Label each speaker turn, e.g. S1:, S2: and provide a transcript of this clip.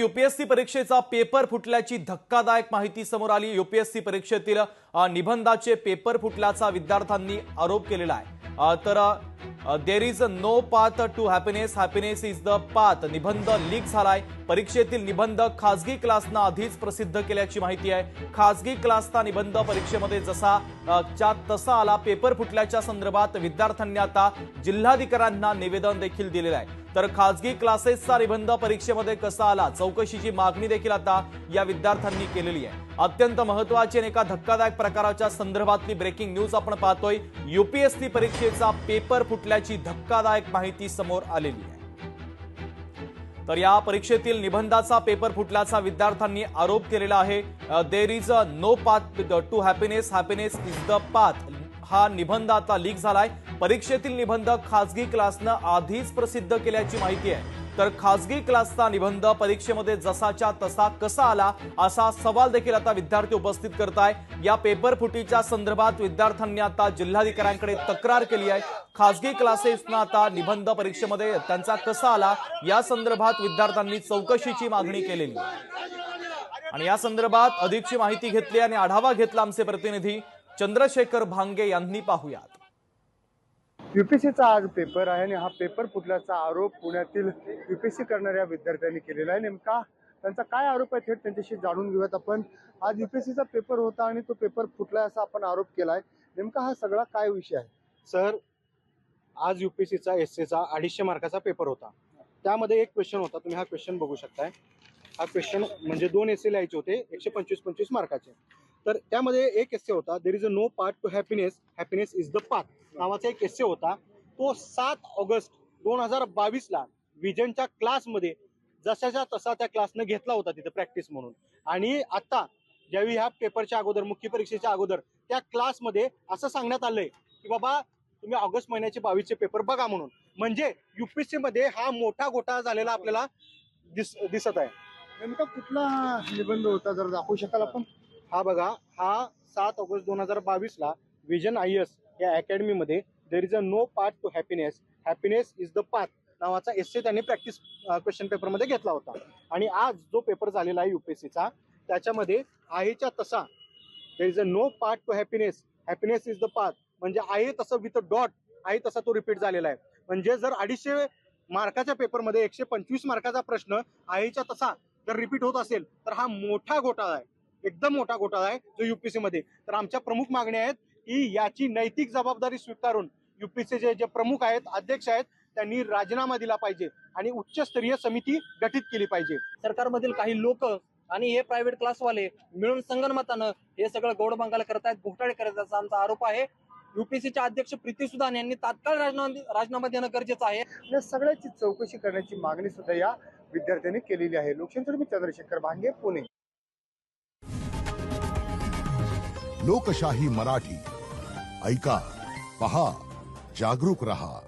S1: UPSC परीक्षेचा paper फुटल्याची धक्कादायक माहिती समोर आली. युपीएससी परीक्षेतील निबंधाचे पेपर फुटल्याचा विद्यार्थ्यांनी आरोप केलेला आहे. तर there is no path to happiness happiness is the path निबंध लीक झालाय. परीक्षेतील निबंध खासगी क्लासनं आधीच प्रसिद्ध केल्याची माहिती आहे. खासगी क्लासचा निबंध परीक्षेमध्ये जसा च्या तसा आला पेपर फुटल्याच्या संदर्भात विद्यार्थ्यांनी आता जिल्हाधिकाऱ्यांना निवेदन देखील दिलेलं आहे. तर खासगी क्लासेसचा निबंध परीक्षेमध्ये कसा आला चौकशीची मागणी देखील आता या विद्यार्थ्यांनी केलेली आहे. अत्यंत महत्वाची आणि एका धक्कादायक प्रकाराच्या संदर्भातली ब्रेकिंग न्यूज आपण पाहतोय. युपीएससी परीक्षेचा पेपर फुटल्याची धक्कादायक माहिती समोर आलेली आहे. तर या परीक्षेतील निबंधाचा पेपर फुटल्याचा विद्यार्थ्यांनी आरोप केलेला आहे. There is a no path to happiness happiness is the path हा निबंध आता लीक झालाय. परीक्षेतील निबंध खासगी क्लासनं आधीच प्रसिद्ध केल्याची माहिती आहे. तर खासगी क्लासचा निबंध परीक्षेमध्ये जसाच्या तसा कसा आला असा सवाल देखील आता विद्यार्थी उपस्थित करताय या पेपर फुटीच्या संदर्भात विद्यार्थ्यांनी आता जिल्हाधिकाऱ्यांकडे तक्रार केली आहे. खासगी क्लासेसना आता निबंध परीक्षेमध्ये त्यांचा कसा आला या संदर्भात विद्यार्थ्यांनी चौकशीची मागणी केलेली. आणि या संदर्भात अधिकची माहिती घेतली आणि आढावा घेतला आमचे प्रतिनिधी चंद्रशेखर भांगे यांनी पाहुयात.
S2: युपीएससीचा आज पेपर आहे आणि हा पेपर फुटल्याचा आरोप पुण्यातील युपीएससी करणाऱ्या विद्यार्थ्यांनी केलेला आहे. नेमका त्यांचा काय आरोप आहे थेट त्यांच्याशी जाणून घेऊयात आपण. आज युपीएससीचा पेपर होता आणि तो पेपर फुटलाय असा आपण आरोप केलाय. नेमका हा सगळा काय विषय आहे?
S3: सर आज युपीएससीचा एस सीचा अडीचशे मार्काचा पेपर होता. त्यामध्ये एक क्वेश्चन होता तुम्ही हा क्वेश्चन बघू शकताय. हा क्वेश्चन म्हणजे दोन एस लिहायचे होते एकशे पंचवीस पंचवीस मार्काचे. तर त्यामध्ये एक एस होता there is a no part to happiness happiness is the path नावाचा एक एस होता. तो सात ऑगस्ट दोन हजार बावीसला विजनच्या क्लासमध्ये जशाच्या तसा त्या क्लासनं घेतला होता तिथे प्रॅक्टिस म्हणून. आणि आता ज्यावेळी ह्या पेपरच्या अगोदर मुख्य परीक्षेच्या अगोदर त्या क्लासमध्ये असं सांगण्यात आलंय की बाबा तुम्ही ऑगस्ट महिन्याचे बावीसचे पेपर बघा म्हणून. म्हणजे युपीएससी मध्ये हा मोठा घोटाळा झालेला आपल्याला दिस दिसत आहे.
S2: नेमका कुठला निबंध होता जर दाखवू शकाल आपण?
S3: हा बघा हा सात ऑगस्ट दोन हजार बावीस ला विजन आय एस या अकॅडमीमध्ये there is a no part to happiness happiness is the path नावाचा एस त्यांनी प्रॅक्टिस क्वेश्चन पेपरमध्ये घेतला होता. आणि आज जो पेपर झालेला आहे युपीएससीचा त्याच्यामध्ये आहेच्या तसा there is a no part to happiness happiness is the path म्हणजे आहे तसं विथ डॉट आहे तसा तो रिपीट झालेला आहे. म्हणजे जर अडीचशे मार्काच्या पेपरमध्ये एकशे पंचवीस मार्काचा प्रश्न आहेच्या तसा जर रिपीट होत असेल तर हा मोठा घोटाळा आहे. एकदम मोठा घोटाळा आहे जो युपीएससी मध्ये. तर आमच्या प्रमुख मागण्या आहेत की याची नैतिक जबाबदारी स्वीकारून युपीएससीचे जे प्रमुख आहेत अध्यक्ष आहेत त्यांनी राजीनामा दिला पाहिजे आणि उच्चस्तरीय समिती गठीत केली पाहिजे.
S4: सरकारमधील काही लोक आणि हे प्रायव्हेट क्लासवाले मिळून संगनमतानं हे सगळं गौड बंगाला करतायत घोटाळे करत असा आमचा आरोप आहे. युपीसीचे अध्यक्ष प्रीती सुदान यांनी तात्काळ राजीनामा राजीनामा देणं गरजेचं आहे.
S2: या सगळ्याची चौकशी करण्याची मागणी सुद्धा या विद्यार्थ्यांनी केलेली आहे. लोकशाही मी चंद्रशेखर भांगे पुणे.
S5: लोकशाही मराठी. ऐका पहा जागरूक रहा.